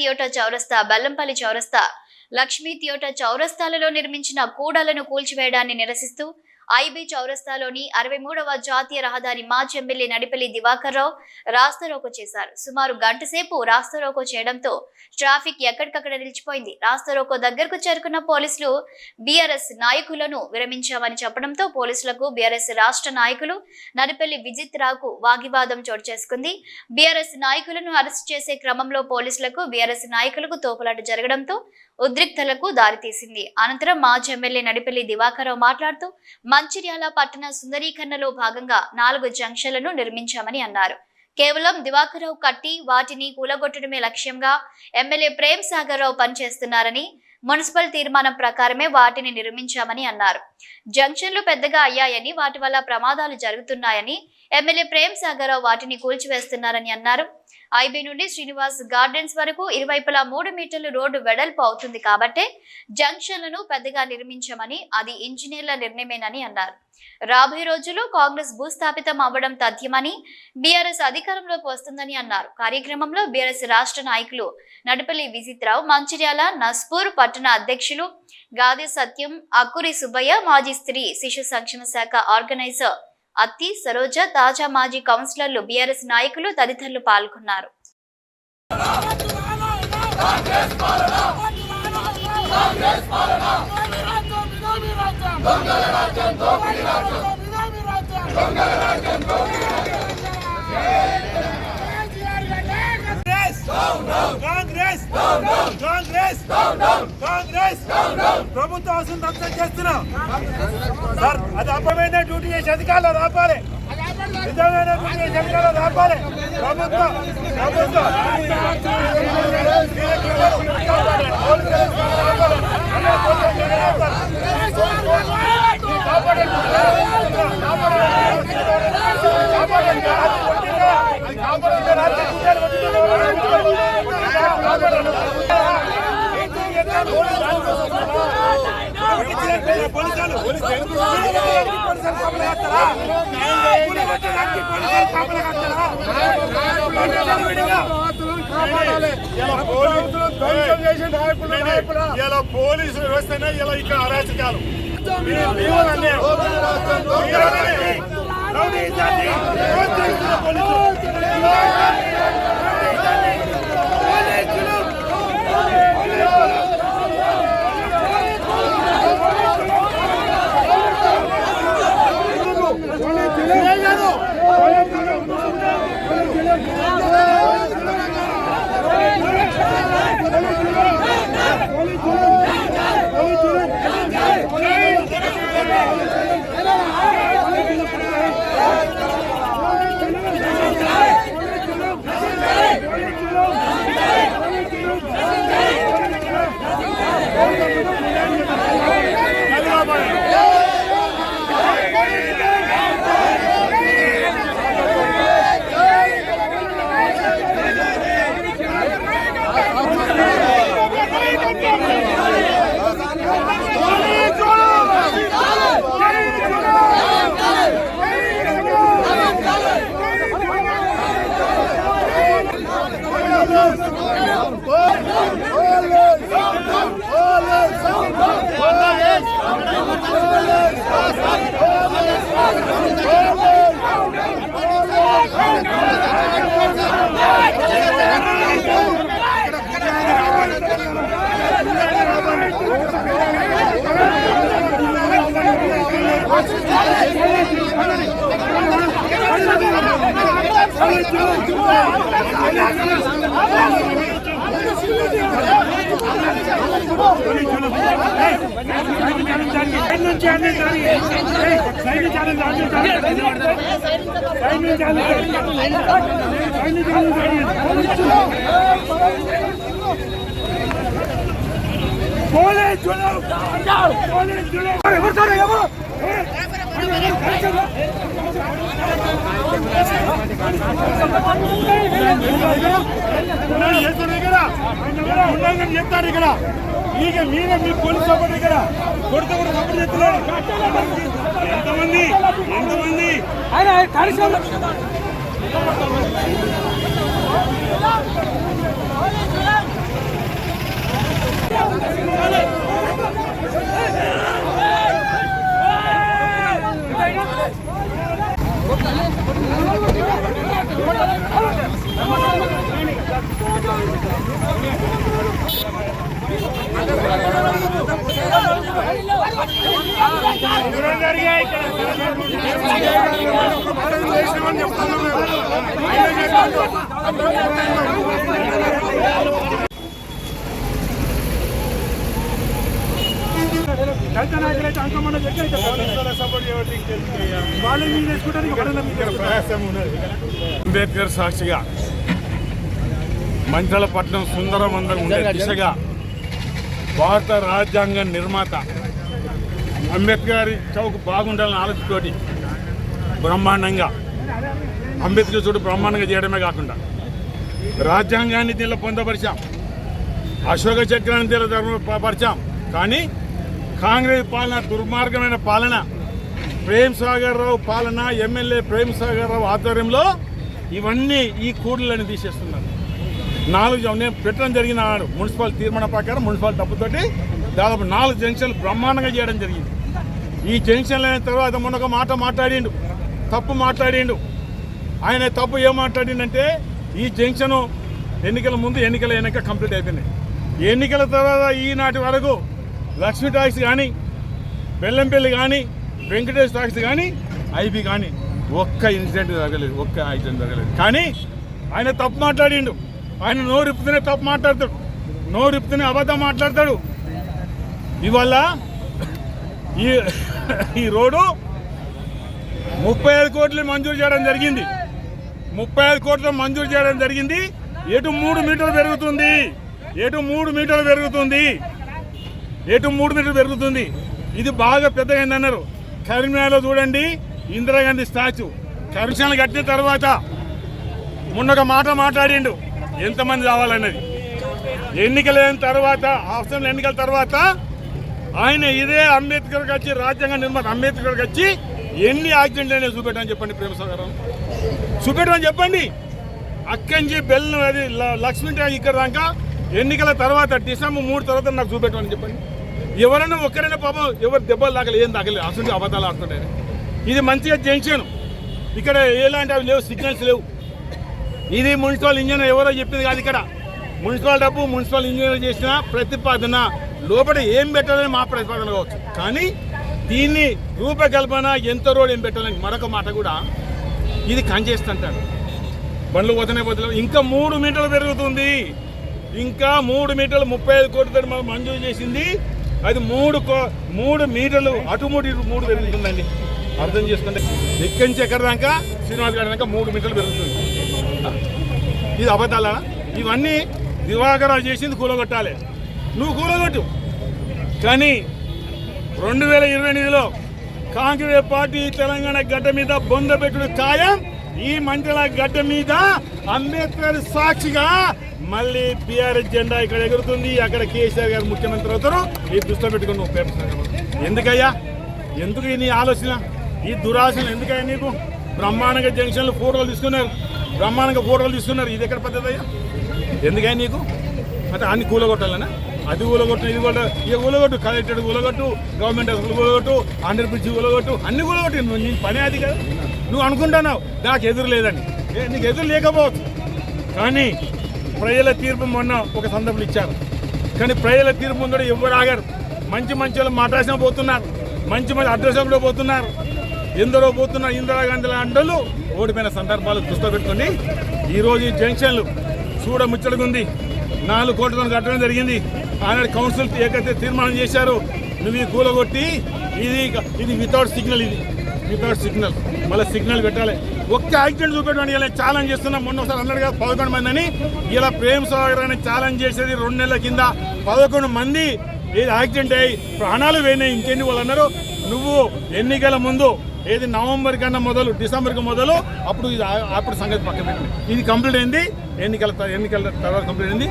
థియోటా చౌరస్తా బెల్లంపల్లి చౌరస్తా లక్ష్మీ థియోటా చౌరస్తాలలో నిర్మించిన కూడలను కూల్చివేయడాన్ని నిరసిస్తూ ఐబీ చౌరస్తాలోని అరవై మూడవ జాతీయ రహదారి మాజీ ఎమ్మెల్యే నడిపల్లి దివాకర్ రావు రాస్తారోకో చేశారు. సుమారు గంట సేపు రాస్తారోకో చేయడంతో ట్రాఫిక్ ఎక్కడికక్కడ నిలిచిపోయింది. రాస్తారోకో దగ్గరకు చేరుకున్న పోలీసులు బీఆర్ఎస్ నాయకులను విరమించామని చెప్పడంతో పోలీసులకు బీఆర్ఎస్ రాష్ట్ర నాయకులు నడిపల్లి విజిత్ రావుకు వాగ్వివాదం చోటు చేసుకుంది. బీఆర్ఎస్ నాయకులను అరెస్ట్ చేసే క్రమంలో పోలీసులకు బీఆర్ఎస్ నాయకులకు తోపులాట జరగడంతో ఉద్రిక్తలకు దారితీసింది. అనంతరం మాజీ ఎమ్మెల్యే నడిపల్లి దివాకరావు మాట్లాడుతూ మంచిర్యాల పట్టణ సుందరీకరణలో భాగంగా నాలుగు జంక్షన్లను నిర్మించామని అన్నారు. కేవలం దివాకరావు కట్టి వాటిని కూలగొట్టడమే లక్ష్యంగా ఎమ్మెల్యే ప్రేమ్ సాగర్ రావు పనిచేస్తున్నారని మున్సిపల్ తీర్మానం ప్రకారమే వాటిని నిర్మించామని అన్నారు. జంక్షన్లు పెద్దగా అయ్యాయని వాటి వల్ల ప్రమాదాలు జరుగుతున్నాయని ఎమ్మెల్యే ప్రేమ్ సాగర్ రావు వాటిని కూల్చివేస్తున్నారని అన్నారు. ఐబీ నుండి శ్రీనివాస్ గార్డెన్స్ వరకు ఇరువైపులా మూడు మీటర్లు రోడ్డు వెడల్పు అవుతుంది కాబట్టే జంక్షన్లను పెద్దగా నిర్మించమని అది ఇంజనీర్ల నిర్ణయమేనని అన్నారు. రాబోయే రోజుల్లో కాంగ్రెస్ భూస్థాపితం అవ్వడం తథ్యమని బీఆర్ఎస్ అధికారంలోకి వస్తుందని అన్నారు. కార్యక్రమంలో బీఆర్ఎస్ రాష్ట్ర నాయకులు నడపల్లి విజిత్రావు మంచిర్యాల నస్పూర్ పట్టణ అధ్యక్షులు గాది సత్యం అక్కురి సుబ్బయ్య మాజీ స్త్రీ శిశు సంక్షేమ శాఖ ఆర్గనైజర్ అత్తి సరోజ తాజా మాజీ కౌన్సిలర్లు బీఆర్ఎస్ నాయకులు తదితరులు పాల్గొన్నారు. కాంగ్రెస్ కాంగ్రెస్! కాంగ్రెస్! ప్రభుత్వం అవసరం ధ్వంసం చేస్తున్నాం. సార్ అది అప్పమైన డ్యూటీ చేసి అధికారులు రాపాలి. నిజమైన డ్యూటీ చేసి అధికారులు రాపాలి. ప్రభుత్వం ప్రభుత్వం ఇలా పోలీసు వ్యవస్థనే ఇలా ఇక్కడ అరాచకాలు పోలీసులు. పోలీసులు పోలీసులు ఎవరు సార్ ఎవరు? చేస్తారు ఇక్కడ ఉండాలని చెప్తారు ఇక్కడ ఇక మీరే మీ పోలీస్ సపోర్ట్ ఇక్కడ కొడితే కూడా సపోర్ట్ చేస్తున్నారు ఎంతమంది ఎంతమంది Yeah. దళిత నాయకులైతే అంకమన్న చెప్పారు అంబేద్కర్ సాక్షిగా మంచలపట్నం సుందరమందం ఉండే దిశగా భారత రాజ్యాంగ నిర్మాత అంబేద్కర్ చౌక్ బాగుండాలని ఆలోచనతోటి బ్రహ్మాండంగా అంబేద్కర్ చోటు బ్రహ్మాండంగా చేయడమే కాకుండా రాజ్యాంగాన్ని దీనిలో పొందపరిచాం. అశోక చక్రాన్ని దీనిలో పరిచాం. కానీ కాంగ్రెస్ పాలన దుర్మార్గమైన పాలన ప్రేమ్ సాగర్ రావు పాలన ఎమ్మెల్యే ప్రేమ్ సాగర్ రావు ఆధ్వర్యంలో ఇవన్నీ ఈ కూడలని తీసేస్తున్నారు. నాలుగు నేను పెట్టడం జరిగిన మున్సిపల్ తీర్మాన ప్రకారం మున్సిపల్ డబ్బుతోటి దాదాపు నాలుగు జంక్షన్లు బ్రహ్మాండంగా చేయడం జరిగింది. ఈ జంక్షన్లు అయిన తర్వాత మొన్న ఒక మాట మాట్లాడిండు తప్పు మాట్లాడిండు. ఆయన తప్పు ఏం మాట్లాడిండంటే ఈ జంక్షన్ ఎన్నికల ముందు ఎన్నికల వెనక కంప్లీట్ అయిపోయినాయి. ఎన్నికల తర్వాత ఈనాటి వరకు లక్ష్మీ టాక్స్ కానీ బెల్లంపల్లి కానీ వెంకటేష్ టాక్స్ కానీ ఐబీ కానీ ఒక్క ఇన్సిడెంట్ జరగలేదు ఒక్క యాక్సిడెంట్ జరగలేదు. కానీ ఆయన తప్పు మాట్లాడిండు. ఆయన నోరుప్పుతూనే తప్పు మాట్లాడతాడు. నోరుప్పుతూనే అబద్ధం మాట్లాడతాడు. ఇవాళ ఈ ఈ రోడ్డు ముప్పై ఐదు కోట్లు మంజూరు చేయడం జరిగింది. ముప్పై ఐదు కోట్లు మంజూరు చేయడం జరిగింది. ఎటు మూడు మీటర్లు పెరుగుతుంది? ఎటు మూడు మీటర్లు పెరుగుతుంది? ఎటు మూడు మీటర్లు పెరుగుతుంది? ఇది బాగా పెద్దగా అన్నారు కరీంనగర్లో చూడండి ఇందిరాగాంధీ స్టాచ్యూ. కమిషన్ కట్టిన తర్వాత మొన్న ఒక మాట మాట్లాడిండు. ఎంతమంది రావాలన్నది ఎన్నికలైన తర్వాత అవసరం ఎన్నికల తర్వాత ఆయన ఇదే అంబేద్కర్కి వచ్చి రాజ్యాంగ నిర్మాత అంబేద్కర్కి వచ్చి ఎన్ని యాక్సిడెంట్లు అనేది చూపెట్టని చెప్పండి ప్రేమసాగరం చూపెట్టమని చెప్పండి. అక్కడి నుంచి బెల్లం అది ల- లక్ష్మీ ఇక్కడ దాకా ఎన్నికల తర్వాత డిసెంబర్ మూడు తర్వాత నాకు చూపెట్టమని చెప్పండి. ఎవరైనా ఒక్కరైనా పాపం ఎవరు దెబ్బలు దాకలు ఏం దాకలేదు అసలు అబద్ధాలు ఆడుతున్నాయి ఇది మంచిగా జంక్షన్. ఇక్కడ ఎలాంటి అవి లేవు సిగ్నల్స్ లేవు. ఇది మున్సిపల్ ఇంజనీర్ ఎవరో చెప్పింది కాదు ఇక్కడ. మున్సిపల్ డబ్బు మున్సిపల్ ఇంజనీర్ చేసిన ప్రతిపాదన. లోపల ఏం పెట్టాలని మా ప్రతిపాదన కావచ్చు. కానీ దీన్ని రూపకల్పన ఎంత రోడ్ ఏం పెట్టాలని మరొక మాట కూడా ఇది కంచేస్తుంటాడు బండ్లు పోతనే పోతలేవు. ఇంకా మూడు మీటర్లు పెరుగుతుంది. ఇంకా మూడు మీటర్లు ముప్పై ఐదు కోట్లతో మనం మంజూరు చేసింది అది మూడు కో మూడు మీటర్లు అటు మూడు ఇటు మూడు పెరుగుతుందండి. అర్థం చేసుకుంటే ఎక్కడి నుంచి ఎక్కడ దాకా శ్రీనివాస్ గారి దాకా మూడు మీటర్లు పెరుగుతుంది. ఇది అబద్ధాలా? ఇవన్నీ దివాకరాలు చేసింది కూలగొట్టాలి. నువ్వు కూలగొట్టు. కానీ రెండు వేల ఇరవై ఎనిమిదిలో కాంగ్రెస్ పార్టీ తెలంగాణ గడ్డ మీద బొంద పెట్టుడు ఖాయం. ఈ మంటల గడ్డ మీద అంబేద్కర్ సాక్షిగా మళ్ళీ బీఆర్ఎస్ జెండా ఇక్కడ ఎగురుతుంది. అక్కడ కేసీఆర్ గారు ముఖ్యమంత్రి అవుతారు. ఈ దృష్టిలో పెట్టుకుని నువ్వు ఎందుకయ్యా? ఎందుకు నీ ఆలోచన? ఈ దురాశలు ఎందుకయ్యా నీకు? బ్రహ్మాండంగా జంక్షన్లు ఫోటోలు తీసుకున్నారు. బ్రహ్మాండంగా ఫోటోలు తీసుకున్నారు. ఇది ఎక్కడ పద్ధతి అయ్యా? ఎందుకయ్యా నీకు? అంటే అన్ని కూలగొట్టాలనా? అది కూలగొట్టు ఇది కూడా ఇక కూలగొట్టు. కలెక్టర్ కూలగొట్టు గవర్నమెంట్ అసలు కూలగొట్టు అండర్ బ్రిడ్జ్ కూలగొట్టు అన్ని కూలగొట్టు. నీ పని అది కదా. నువ్వు అనుకుంటున్నావు నాకు ఎదురు లేదని. నీకు ఎదురు లేకపోవచ్చు. కానీ ప్రజల తీర్పు మొన్న ఒక సందర్భం ఇచ్చారు. కానీ ప్రజల తీర్పు ముందు ఎవరు ఆగారు. మంచి మంచి వాళ్ళు మాట్లాడిన పోతున్నారు. మంచి మంచి అడ్రస్లో కూడా పోతున్నారు. ఎందరో పోతున్నారు ఇందిరాగాంధీల అండలు ఓడిపోయిన సందర్భాలు దృష్టిలో పెట్టుకొని ఈరోజు ఈ జంక్షన్లు చూడ ముచ్చడుగుంది నాలుగు కోట్లను కట్టడం జరిగింది. ఆనాడు కౌన్సిల్ ఏకైతే తీర్మానం చేశారు. నువ్వు ఈ కూలగొట్టి ఇది ఇది వితౌట్ సిగ్నల్ ఇది. వితౌట్ సిగ్నల్ మళ్ళీ సిగ్నల్ పెట్టాలి. ఒక్క యాక్సిడెంట్ చూపెట్టండి ఇలా ఛాలెంజ్ చేస్తున్నాం. మొన్న ఒకసారి అన్నాడు కదా పదకొండు మంది అని. ఇలా ప్రేమ్ సాగర్ అని ఛాలెంజ్ చేసేది రెండు నెలల కింద. పదకొండు మంది ఏది యాక్సిడెంట్ అయ్యి ప్రాణాలు పోయినాయి. ఇంకెన్ని వాళ్ళు అన్నారు? నువ్వు ఎన్నికల ముందు ఏది నవంబర్ కన్నా మొదలు డిసెంబర్కి మొదలు అప్పుడు ఇది అప్పుడు సంగతి పక్కన పెట్టింది ఇది కంప్లీట్ అయింది. ఎన్నికల ఎన్నికల తర్వాత కంప్లీట్ అయింది.